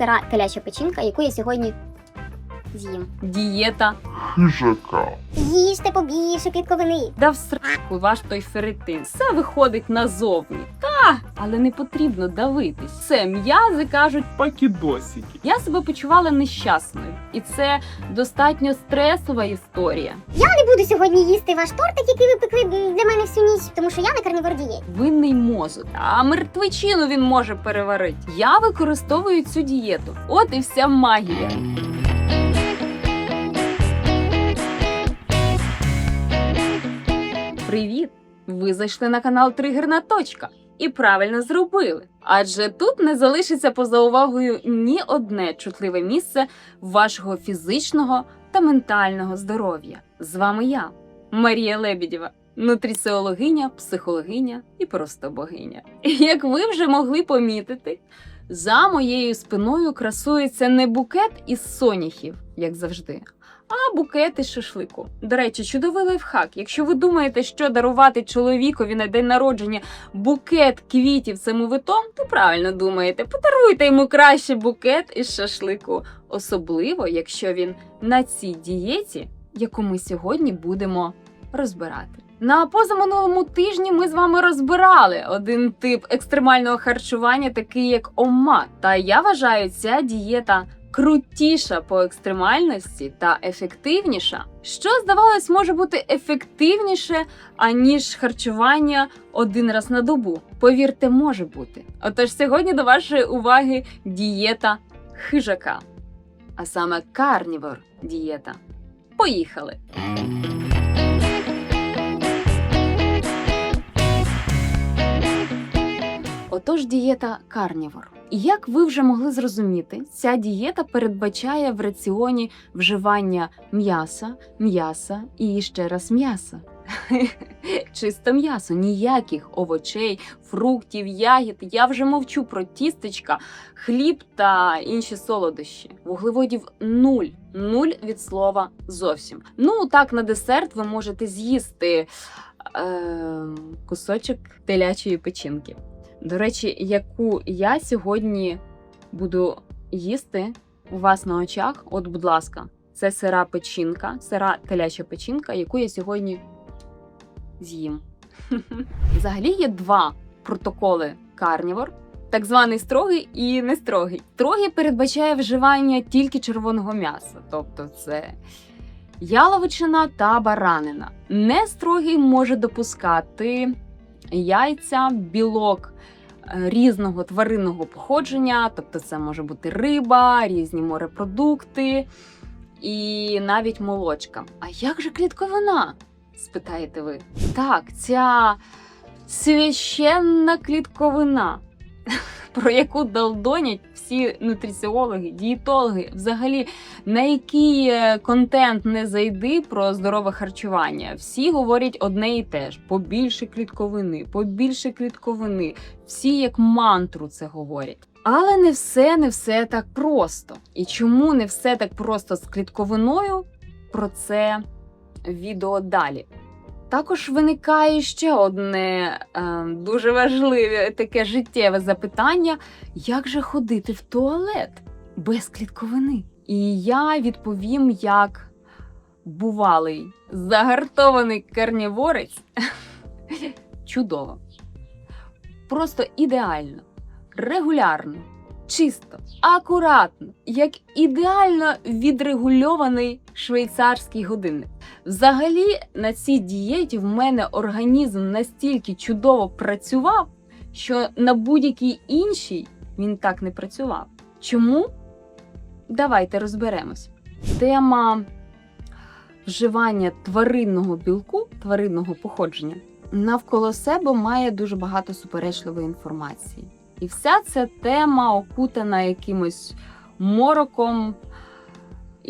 сира теляча печінка, яку я сьогодні з'їм. Дієта. хижака. Їжте побільше клітковини. Да в сраку ваш той ферритин. Все виходить назовні. Але не потрібно давитись. Все, м'язи кажуть, Пакідосики. я себе почувала нещасною. І це достатньо стресова історія. Я не буду сьогодні їсти ваш тортик, який ви пекли для мене всю ніч, тому що я на карнівор дієті. Винний мозок, а мертвечину він може переварити. Я використовую цю дієту. От і вся магія. Привіт! Ви зайшли на канал Тригерна точка і правильно зробили. Адже тут не залишиться поза увагою ні одне чутливе місце вашого фізичного та ментального здоров'я. З вами я, Марія Лебідєва, нутриціологиня, психологиня і просто богиня. Як ви вже могли помітити, за моєю спиною красується не букет із соняхів, як завжди, а букет із шашлику. До речі, чудовий лайфхак. Якщо ви думаєте, що дарувати чоловікові на день народження букет квітів самовитом, то правильно думаєте, подаруйте йому краще букет із шашлику, особливо якщо він на цій дієті, яку ми сьогодні будемо розбирати. На позаминулому тижні ми з вами розбирали один тип екстремального харчування, такий як омма. Та я вважаю, ця дієта крутіша по екстремальності та ефективніша, що здавалось може бути ефективніше аніж харчування один раз на добу. Повірте, може бути. Отож, сьогодні до вашої уваги дієта хижака, а саме карнівор дієта. Поїхали! Отож, дієта карнівор. Як ви вже могли зрозуміти, ця дієта передбачає в раціоні вживання м'яса, м'яса і ще раз м'яса. Чисто м'ясо, ніяких овочей, фруктів, ягід. Я вже мовчу про тістечка, хліб та інші солодощі. Вуглеводів нуль. Нуль від слова зовсім. Ну, так, на десерт ви можете з'їсти е, кусочок телячої печінки. До речі, яку я сьогодні буду їсти у вас на очах, от, будь ласка, це сира печінка, сира теляча печінка, яку я сьогодні з'їм. Взагалі є два протоколи карнівор. Так званий строгий і не строгий. Строгий передбачає вживання тільки червоного м'яса, тобто це яловичина та баранина. Не строгий може допускати яйця, білок різного тваринного походження, тобто це може бути риба, різні морепродукти і навіть молочка. А як же клітковина? спитаєте ви. Так, ця священна клітковина, про яку долдонять всі нутриціологи, дієтологи, взагалі на який е, контент не зайди про здорове харчування. Всі говорять одне і те ж: побільше клітковини, побільше клітковини. Всі як мантру це говорять. Але не все, не все так просто. І чому не все так просто з клітковиною? Про це відео далі. Також виникає ще одне е, дуже важливе таке життєве запитання: як же ходити в туалет без клітковини? І я відповім як бувалий загартований карніворець. Чудово. Просто ідеально, регулярно, чисто, акуратно, як ідеально відрегульований швейцарський годинник. Взагалі, на цій дієті в мене організм настільки чудово працював, що на будь-якій іншій він так не працював. Чому? Давайте розберемось. Тема вживання тваринного білку, тваринного походження навколо себе має дуже багато суперечливої інформації. І вся ця тема окутана якимось мороком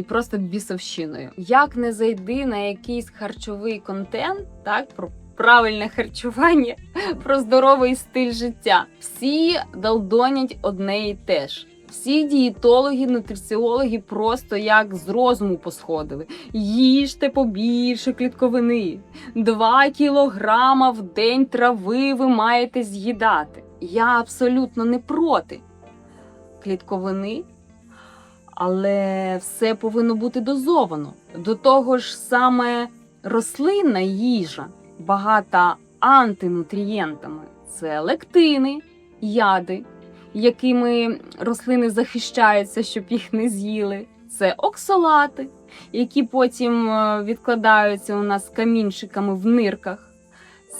і просто бісовщиною. Як не зайди на якийсь харчовий контент, так про правильне харчування, про здоровий стиль життя. Всі долдонять одне і те ж. Всі дієтологи, нутриціологи просто як з розуму посходили. Їжте побільше клітковини. Два кілограма в день трави ви маєте з'їдати. Я абсолютно не проти клітковини Але все повинно бути дозовано. До того ж, саме рослинна їжа багата антинутрієнтами. Це лектини, яди, якими рослини захищаються, щоб їх не з'їли. Це оксалати, які потім е, відкладаються у нас камінчиками в нирках.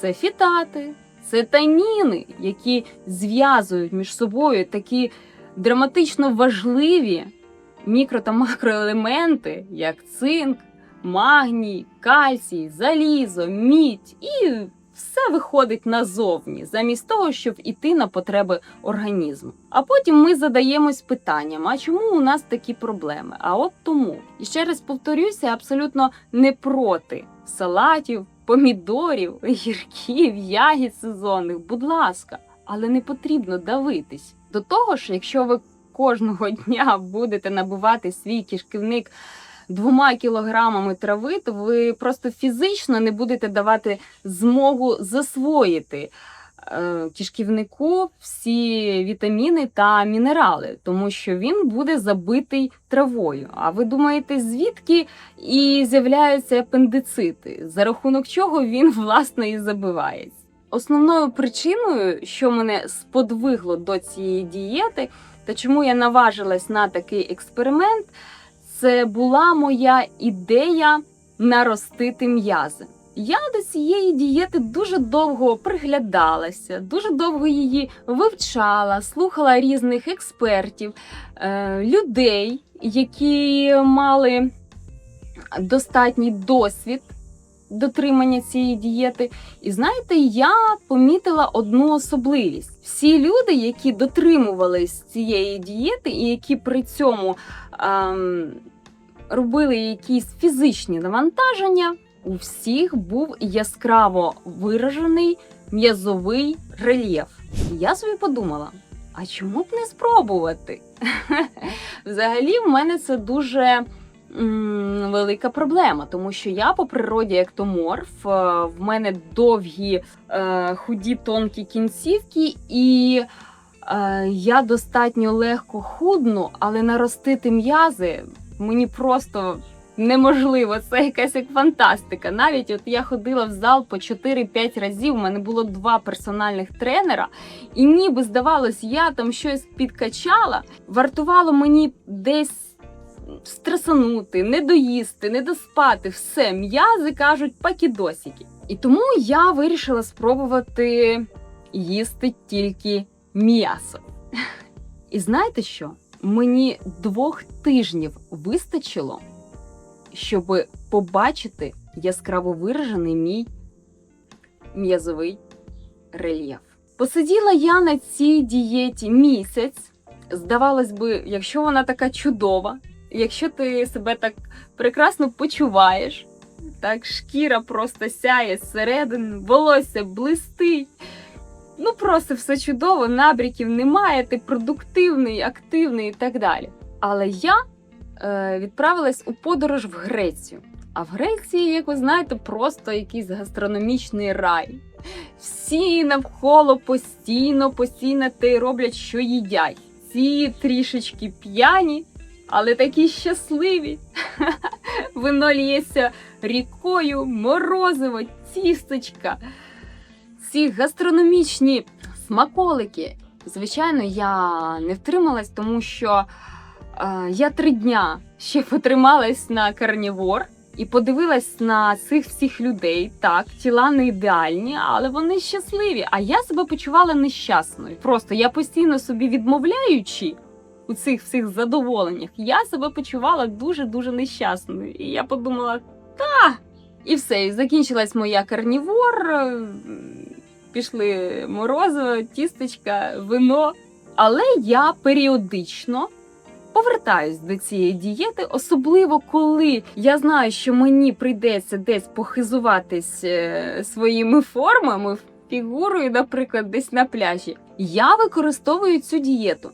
Це фітати, це таніни, які зв'язують між собою такі драматично важливі мікро та макроелементи, як цинк, магній, кальцій, залізо, мідь і все виходить назовні, замість того, щоб іти на потреби організму. А потім ми задаємось питанням: а чому у нас такі проблеми? А от тому. І ще раз повторюся, абсолютно не проти салатів, помідорів, гірків, ягід сезонних. Будь ласка, але не потрібно давитись. До того ж, якщо ви кожного дня будете набивати свій кишківник двома кілограмами трави, то ви просто фізично не будете давати змогу засвоїти е, кишківнику всі вітаміни та мінерали, тому що він буде забитий травою. А ви думаєте, звідки і з'являються апендицити, за рахунок чого він власне і забивається? Основною причиною, що мене сподвигло до цієї дієти, та чому я наважилась на такий експеримент, це була моя ідея наростити м'язи. Я до цієї дієти дуже довго приглядалася, дуже довго її вивчала, слухала різних експертів, е, людей, які мали достатній досвід дотримання цієї дієти. І знаєте, я помітила одну особливість: всі люди, які дотримувались цієї дієти, і які при цьому ем, робили якісь фізичні навантаження, у всіх був яскраво виражений м'язовий рельєф. І я собі подумала: а чому б не спробувати? Взагалі, в мене це дуже велика проблема, тому що я по природі ектоморф, е, в мене довгі е, худі тонкі кінцівки, і е, я достатньо легко худну, але наростити м'язи мені просто неможливо. Це якась як фантастика. Навіть от я ходила в зал по 4-5 разів. У мене було два персональних тренера, і ніби здавалось, я там щось підкачала. Вартувало мені десь стресанути, не доїсти, не доспати. Все, м'язи кажуть пакідосики. І тому я вирішила спробувати їсти тільки м'ясо. І знаєте що? Мені двох тижнів вистачило, щоб побачити яскраво виражений мій м'язовий рельєф. Посиділа я на цій дієті місяць. Здавалось би, якщо вона така чудова, якщо ти себе так прекрасно почуваєш, так шкіра просто сяє зсередини, волосся блистить. Ну просто все чудово, набряків немає, ти продуктивний, активний і так далі. Але я е, відправилась у подорож в Грецію. А в Греції, як ви знаєте, просто якийсь гастрономічний рай. Всі навколо постійно, постійно те роблять, що їдять. Ці трішечки п'яні, але такі щасливі. Вино лється рікою, морозиво, тісточка. Ці гастрономічні смаколики. Звичайно, я не втрималась, тому що е, я три дня ще потрималась на карнівор і подивилась на цих всіх людей. Так, тіла не ідеальні, але вони щасливі. А я себе почувала нещасною. Просто я постійно собі відмовляючи у цих всіх задоволеннях, я себе почувала дуже дуже нещасною. І я подумала, та. І все, і закінчилась моя карнівор. е, Пішли морозиво, тістечка, вино. Але я періодично повертаюсь до цієї дієти, особливо коли я знаю, що мені прийдеться десь похизуватись е, своїми формами, фігурою, наприклад, десь на пляжі. Я використовую цю дієту.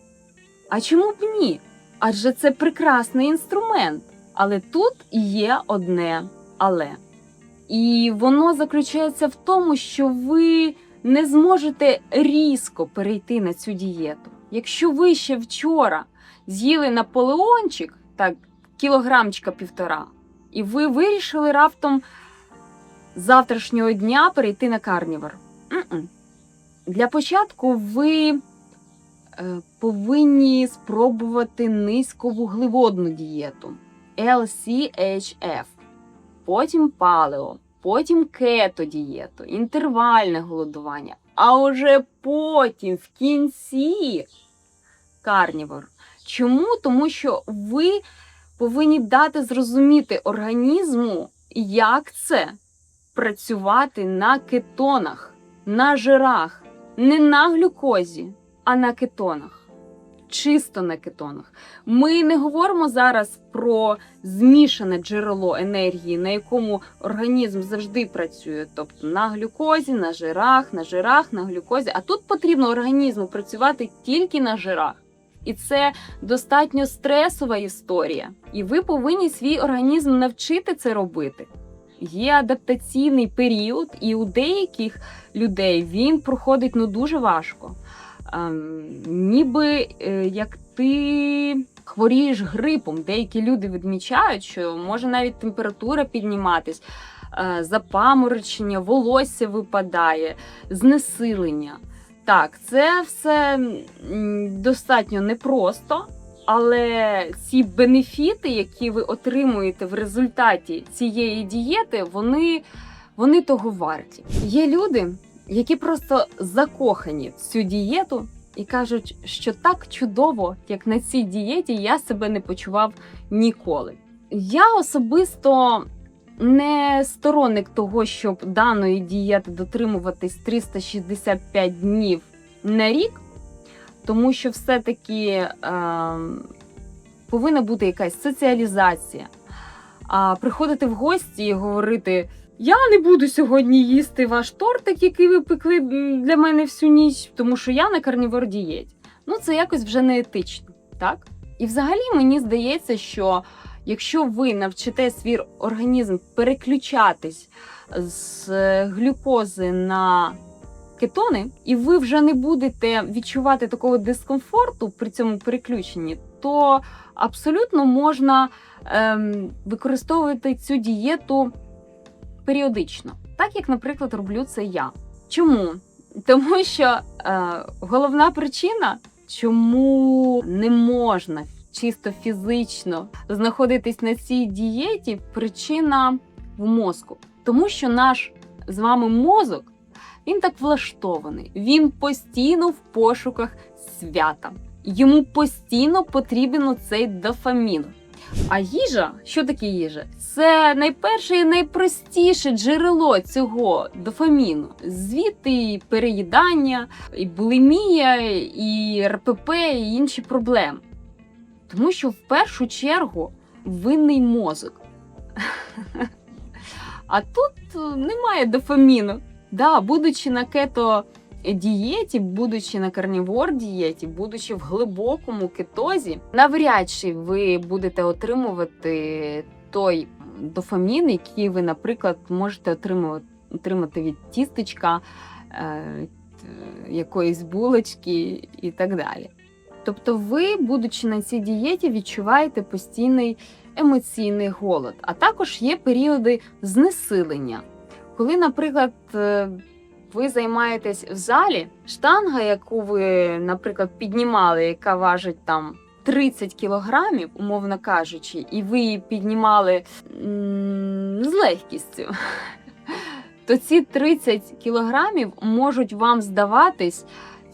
А чому б ні? Адже це прекрасний інструмент. Але тут є одне але. І воно заключається в тому, що ви не зможете різко перейти на цю дієту. Якщо ви ще вчора з'їли наполеончик, так, кілограмчика півтора, і ви вирішили раптом завтрашнього дня перейти на карнівор. М-м. Для початку ви повинні спробувати низьковуглеводну дієту. LCHF, потім палео, потім кето дієту, інтервальне голодування, а уже потім в кінці карнівор. Чому? Тому що ви повинні дати зрозуміти організму, як це працювати на кетонах, на жирах, не на глюкозі, а на кетонах. Чисто на кетонах. Ми не говоримо зараз про змішане джерело енергії, на якому організм завжди працює, тобто на глюкозі, на жирах, на жирах, на глюкозі. А тут потрібно організму працювати тільки на жирах. І це достатньо стресова історія. І ви повинні свій організм навчити це робити. Є адаптаційний період, і у деяких людей він проходить ну дуже важко. Ем, ніби е, як ти хворієш грипом. Деякі люди відмічають, що може навіть температура підніматись, е, запаморочення, волосся випадає, знесилення. Так, це все достатньо непросто, але ці бенефіти, які ви отримуєте в результаті цієї дієти, вони, вони того варті. Є люди, які просто закохані в цю дієту і кажуть, що так чудово, як на цій дієті, я себе не почував ніколи. Я особисто не сторонник того, щоб даної дієти дотримуватись 365 днів на рік, тому що все-таки е, повинна бути якась соціалізація. А приходити в гості і говорити: я не буду сьогодні їсти ваш тортик, який ви пекли для мене всю ніч, тому що я на карнівор дієті. Ну, це якось вже не етично, так? І взагалі мені здається, що якщо ви навчите свій організм переключатись з е, глюкози на кетони, і ви вже не будете відчувати такого дискомфорту при цьому переключенні, то абсолютно можна ем, використовувати цю дієту періодично, так як, наприклад, роблю це я. Чому? Тому що е, головна причина, чому не можна чисто фізично знаходитись на цій дієті, причина в мозку. Тому що наш з вами мозок він так влаштований. Він постійно в пошуках свята. Йому постійно потрібен цей дофамін. А їжа, що таке їжа? Це найперше і найпростіше джерело цього дофаміну. Звідти і переїдання, і булімія, і РПП, і інші проблеми. Тому що в першу чергу винний мозок. А тут е, немає дофаміну. Да, будучи на кето дієті, будучи на карнівор дієті, будучи в глибокому кетозі, навряд чи ви будете отримувати той дофамін, який ви, наприклад, можете отримати від тістечка, е, якоїсь булочки і так далі. Тобто, ви, будучи на цій дієті, відчуваєте постійний емоційний голод, а також є періоди знесилення. Коли, наприклад, е, ви займаєтесь в залі, штанга, яку ви, наприклад, піднімали, яка важить там 30 кілограмів, умовно кажучи, і ви її піднімали з легкістю, то ці 30 кілограмів можуть вам здаватись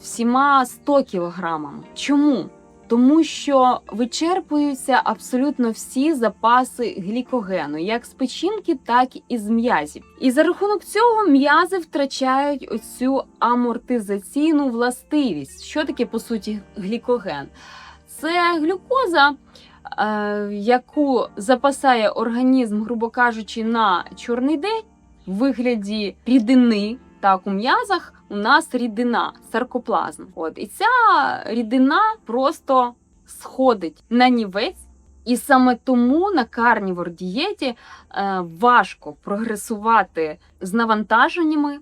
всіма 100 кілограмами. Чому? Тому що вичерпуються абсолютно всі запаси глікогену, як з печінки, так і з м'язів. І за рахунок цього м'язи втрачають оцю амортизаційну властивість. Що таке по суті глікоген? Це глюкоза, е, яку запасає організм, грубо кажучи, на чорний день в вигляді рідини. Так, у м'язах у нас рідина, саркоплазм. От і ця рідина просто сходить на нівець, і саме тому на карнівор дієті е, важко прогресувати з навантаженнями,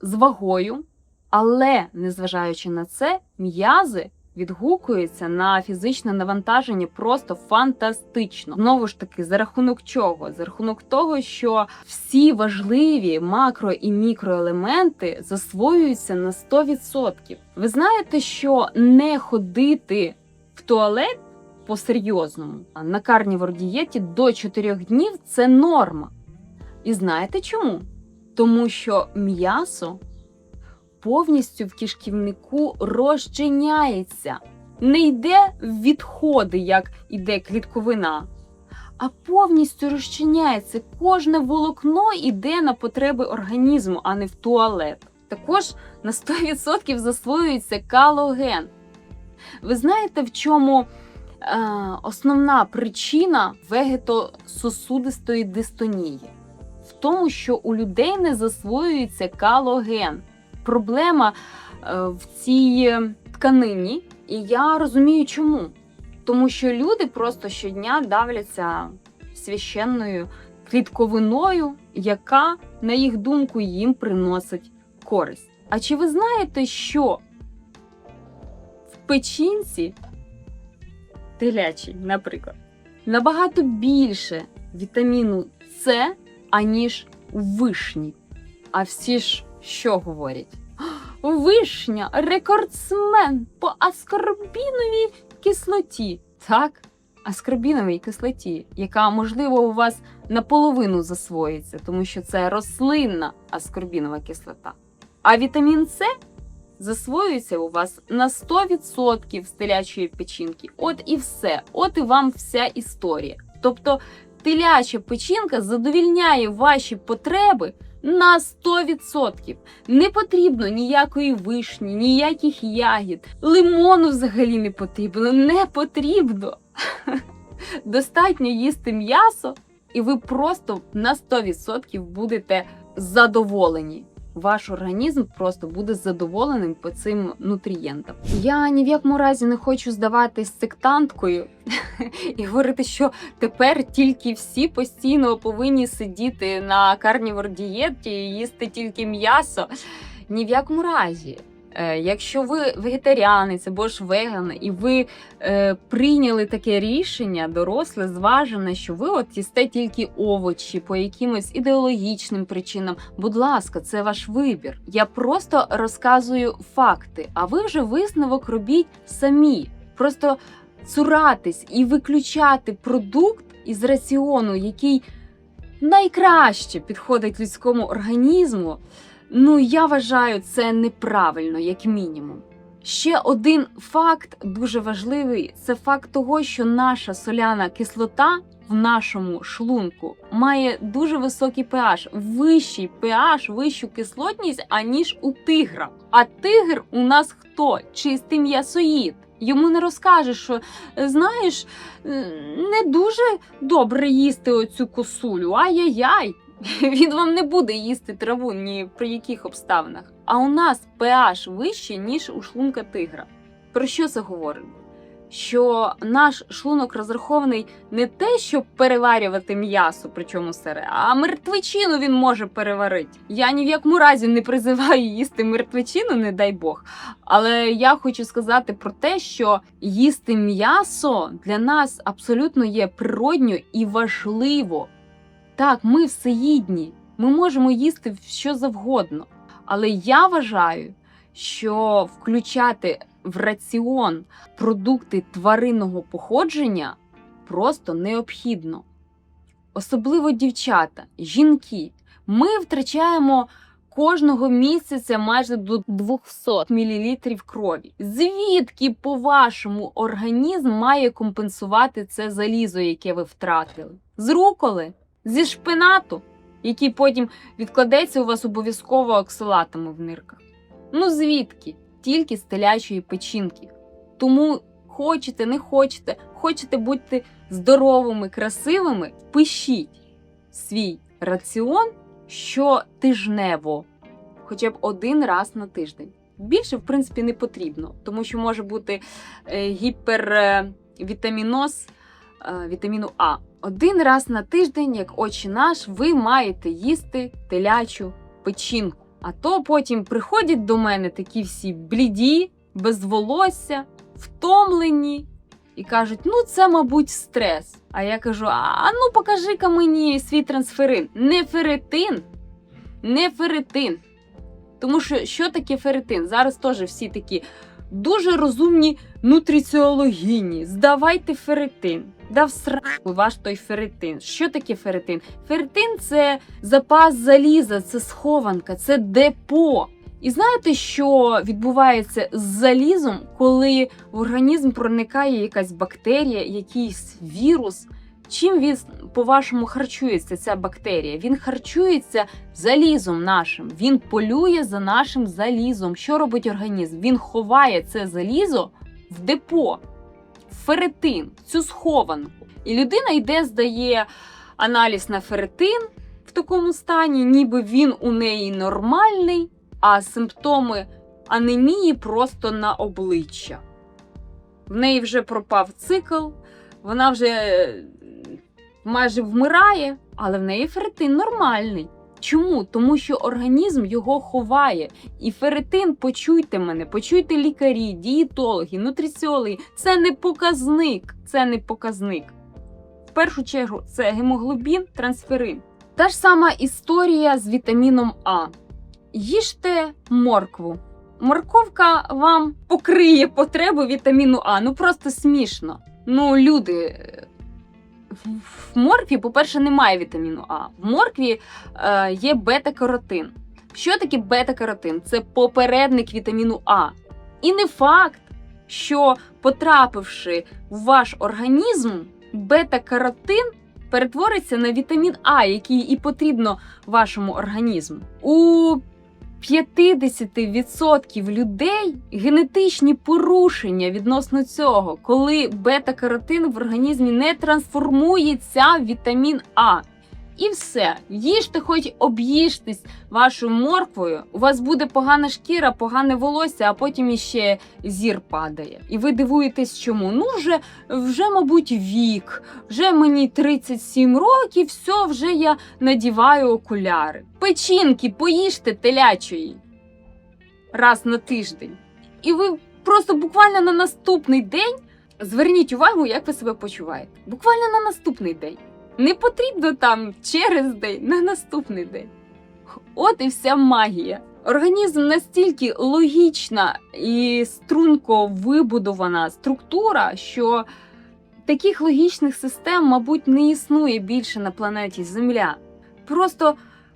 з вагою, але незважаючи на це, м'язи відгукується на фізичне навантаження просто фантастично. Знову ж таки, за рахунок чого? За рахунок того, що всі важливі макро і мікроелементи засвоюються на 100%. Ви знаєте, що не ходити в туалет по-серйозному а на карнівор дієті до 4 днів це норма. І знаєте чому? Тому що м'ясо повністю в кишківнику розчиняється, не йде в відходи, як іде клітковина, а повністю розчиняється. Кожне волокно йде на потреби організму, а не в туалет. Також на 100% засвоюється калоген. Ви знаєте, в чому е, основна причина вегетососудистої дистонії? В тому, що у людей не засвоюється калоген. Проблема е, в цій тканині, і я розумію, чому. Тому що люди просто щодня давляться священною клітковиною, яка, на їх думку, їм приносить користь. А чи ви знаєте, що в печінці телячій, наприклад, набагато більше вітаміну С, аніж у вишні? А всі ж що говорять? Вишня рекордсмен по аскорбіновій кислоті. Так, аскорбіновій кислоті, яка, можливо, у вас наполовину засвоїться, тому що це рослинна аскорбінова кислота. А вітамін С засвоюється у вас на 100% з печінки. От і все. От і вам вся історія. Тобто теляча печінка задовільняє ваші потреби на 100%. Не потрібно ніякої вишні, ніяких ягід, лимону взагалі не потрібно. Не потрібно. Достатньо їсти м'ясо, і ви просто на 100% будете задоволені. Ваш організм просто буде задоволеним по цим нутрієнтам. Я ні в якому разі не хочу здаватись сектанткою і говорити, що тепер тільки всі постійно повинні сидіти на карнівор дієті і їсти тільки м'ясо. Ні в якому разі. Е, Якщо ви вегетаріанець або ж веган, і ви е, прийняли таке рішення, доросле, зважене, що ви от їсте тільки овочі по якимось ідеологічним причинам, будь ласка, це ваш вибір. Я просто розказую факти, а ви вже висновок робіть самі. Просто цуратись і виключати продукт із раціону, який найкраще підходить людському організму. Ну, я вважаю це неправильно, як мінімум. Ще один факт дуже важливий це факт того, що наша соляна кислота в нашому шлунку має дуже високий pH, вищий pH, вищу кислотність, аніж у тигра. А тигр у нас хто? Чистий м'ясоїд. Йому не розкажеш, що «Е, знаєш, не дуже добре їсти оцю косулю. Ай-яй-яй. Він вам не буде їсти траву ні при яких обставинах. А у нас pH вищий, ніж у шлунка тигра. Про що це говорить? Що наш шлунок розрахований не те, щоб переварювати м'ясо, причому сире, а мертвечину він може переварити. Я ні в якому разі не призиваю їсти мертвечину, не дай Бог. Але я хочу сказати про те, що їсти м'ясо для нас абсолютно є природньо і важливо. Так, ми всеїдні, ми можемо їсти що завгодно. Але я вважаю, що включати в раціон продукти тваринного походження просто необхідно. Особливо дівчата, жінки. Ми втрачаємо кожного місяця майже до 200 мл крові. Звідки, по-вашому, організм має компенсувати це залізо, яке ви втратили? З руколи? Зі шпинату, який потім відкладеться у вас обов'язково оксалатами в нирках. Ну звідки? Тільки з телячої печінки. Тому хочете, не хочете, хочете бути здоровими, красивими, пишіть свій раціон щотижнево, хоча б один раз на тиждень. Більше, в принципі, не потрібно, тому що може бути е, гіпервітаміноз е, вітаміну А. Один раз на тиждень, як очі наш, ви маєте їсти телячу печінку. А то потім приходять до мене такі всі бліді, без волосся, втомлені і кажуть: ну, це, мабуть, стрес. А я кажу: а ну покажи-ка мені свій трансферин. Не ферритин, не ферритин. Тому що що таке ферритин? Зараз теж всі такі дуже розумні нутриціологіні. Здавайте ферритин. Дав сраку ваш той ферритин. Що таке ферритин? Ферритин це запас заліза, це схованка, це депо. І знаєте, що відбувається з залізом, коли в організм проникає якась бактерія, якийсь вірус? Чим він, по-вашому, харчується ця бактерія? Він харчується залізом нашим. Він полює за нашим залізом. Що робить організм? Він ховає це залізо в депо, ферритин, цю схованку. І людина йде, здає аналіз на ферритин в такому стані, ніби він у неї нормальний, а симптоми анемії просто на обличчя. В неї вже пропав цикл, вона вже е, майже вмирає, але в неї ферритин нормальний. Чому? Тому що організм його ховає. І ферритин, почуйте мене, почуйте лікарі, дієтологи, нутриціологи. Це не показник. Це не показник. В першу чергу це гемоглобін, трансферин. Та ж сама історія з вітаміном А. Їжте моркву. Морковка вам покриє потребу вітаміну А. Ну просто смішно. Ну, люди. В моркві, по-перше, немає вітаміну А. В моркві е, є бета-каротин. Що таке бета-каротин? Це попередник вітаміну А. І не факт, що потрапивши в ваш організм, бета-каротин перетвориться на вітамін А, який і потрібно вашому організму. У 50% людей генетичні порушення відносно цього, коли бета-каротин в організмі не трансформується в вітамін А. І все, їжте, хоч об'їжтесь вашою морквою, у вас буде погана шкіра, погане волосся, а потім іще зір падає. І ви дивуєтесь, чому? Ну, вже, вже мабуть, вік, вже мені 37 років, все, вже я надіваю окуляри. Печінки, поїжте телячої раз на тиждень. І ви просто буквально на наступний день зверніть увагу, як ви себе почуваєте. Буквально на наступний день. Не потрібно там через день, на наступний день. От і вся магія. Організм настільки логічна і струнко вибудована структура, що таких логічних систем, мабуть, не існує більше на планеті Земля. Просто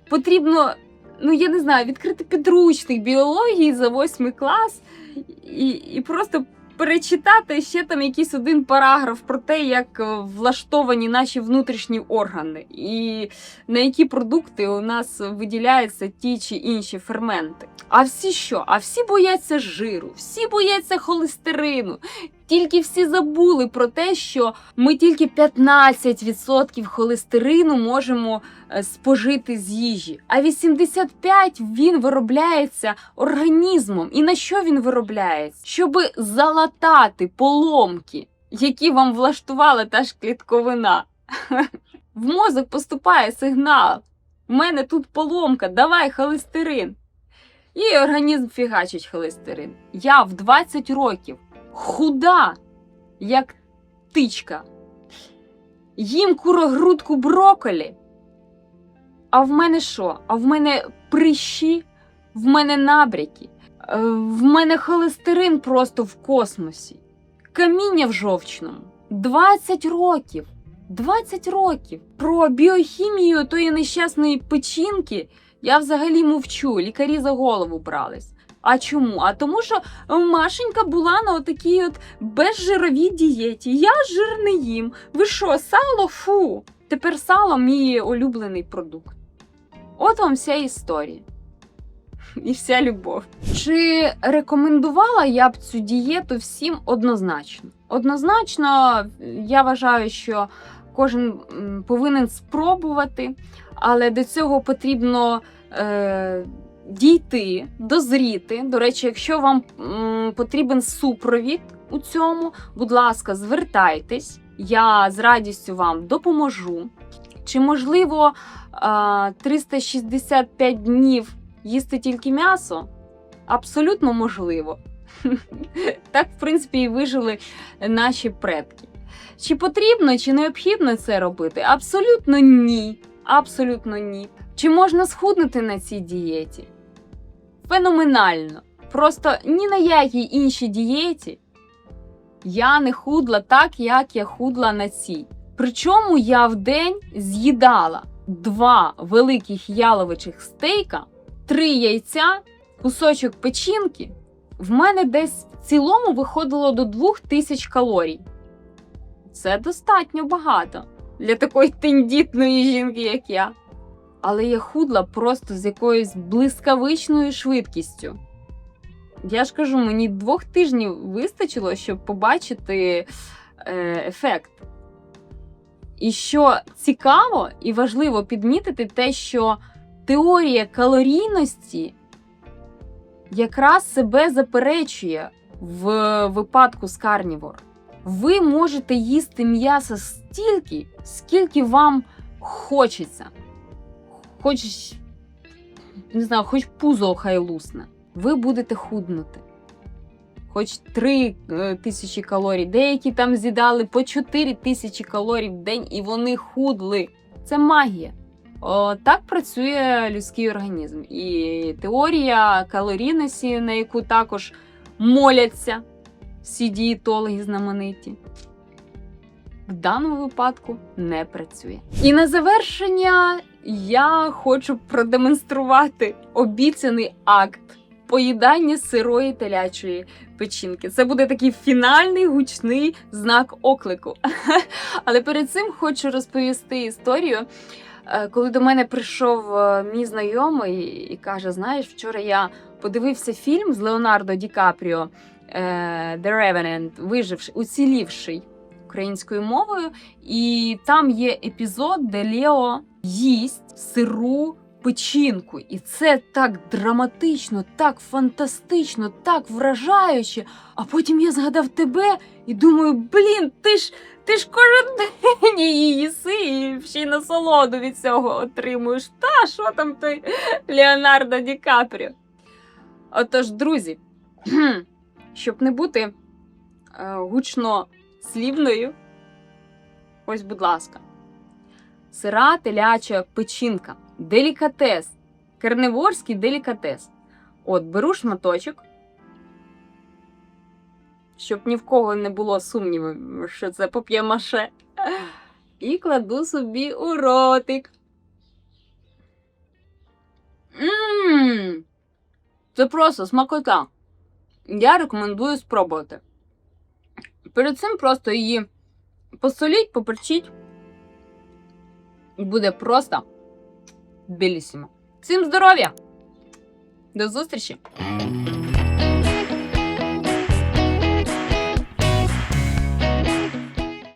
потрібно, ну я не знаю, відкрити підручник біології за восьмий клас і, і просто перечитати ще там якийсь один параграф про те, як е, влаштовані наші внутрішні органи, і на які продукти у нас виділяються ті чи інші ферменти. А всі що? А всі бояться жиру, всі бояться холестерину. Тільки всі забули про те, що ми тільки 15% холестерину можемо е, спожити з їжі, а 85% він виробляється організмом. І на що він виробляється? Щоб залатати поломки, які вам влаштувала та ж клітковина. В мозок поступає сигнал. У мене тут поломка, давай холестерин. І організм фігачить холестерин. Я в 20 років худа, як тичка. Їм курогрудку броколі. А в мене що? А в мене прищі, в мене набряки, е, в мене холестерин просто в космосі. Каміння в жовчному. 20 років. 20 років. Про біохімію тої нещасної печінки я взагалі мовчу. Лікарі за голову брались. А чому? А тому, що Машенька була на отакій от безжировій дієті. Я жир не їм. Ви що, сало? Фу. Тепер сало мій улюблений продукт. От вам вся історія. І вся любов. Чи рекомендувала я б цю дієту всім однозначно? Однозначно, я вважаю, що кожен повинен спробувати, але до цього потрібно е, дійти, дозріти. До речі, якщо вам потрібен супровід у цьому, будь ласка, звертайтесь, я з радістю вам допоможу. Чи можливо 365 днів їсти тільки м'ясо? Абсолютно можливо. Так, в принципі, і вижили наші предки. Чи потрібно, чи необхідно це робити? Абсолютно ні. Абсолютно ні. Чи можна схуднути на цій дієті? Феноменально. Просто ні на якій іншій дієті я не худла так, як я худла на цій. Причому я в день з'їдала два великих яловичих стейка, три яйця, кусочок печінки. В мене десь в цілому виходило до 2000 калорій. Це достатньо багато для такої тендітної жінки, як я. Але я худла просто з якоюсь блискавичною швидкістю. Я ж кажу, мені двох тижнів вистачило, щоб побачити е, ефект. І що цікаво і важливо підмітити те, що теорія калорійності якраз себе заперечує в випадку з карнівор. Ви можете їсти м'ясо стільки, скільки вам хочеться. Хоч, не знаю, хоч пузо хай лусне. Ви будете худнути. Хоч 3 е, тисячі калорій. Деякі там з'їдали по 4 тисячі калорій в день, і вони худли. Це магія. О, так працює людський організм. І теорія калорійності, на яку також моляться всі дієтологи знамениті, в даному випадку не працює. І на завершення я хочу продемонструвати обіцяний акт поїдання сирої телячої печінки. Це буде такий фінальний гучний знак оклику. Але перед цим хочу розповісти історію. Е, Коли до мене прийшов е, мій знайомий і каже: Знаєш, вчора я подивився фільм з Леонардо Ді Капріо е, The Revenant, виживши, уцілівший українською мовою, і там є епізод, де Лео їсть сиру печінку. І це так драматично, так фантастично, так вражаюче. А потім я згадав тебе і думаю: блін, ти ж ти ж кожен день її їси і ще й насолоду від цього отримуєш. Та що там той Леонардо Ді Капріо? Отож, друзі, щоб не бути е, гучно слівною, ось, будь ласка, сира теляча печінка, делікатес, карниворський делікатес. От, беру шматочок, щоб ні в кого не було сумнівів, що це пап'є-маше, і кладу собі у ротик. Ммм, це просто смакота. Я рекомендую спробувати. Перед цим просто її посоліть, поперчіть. Буде просто білісімо. Всім здоров'я! До зустрічі!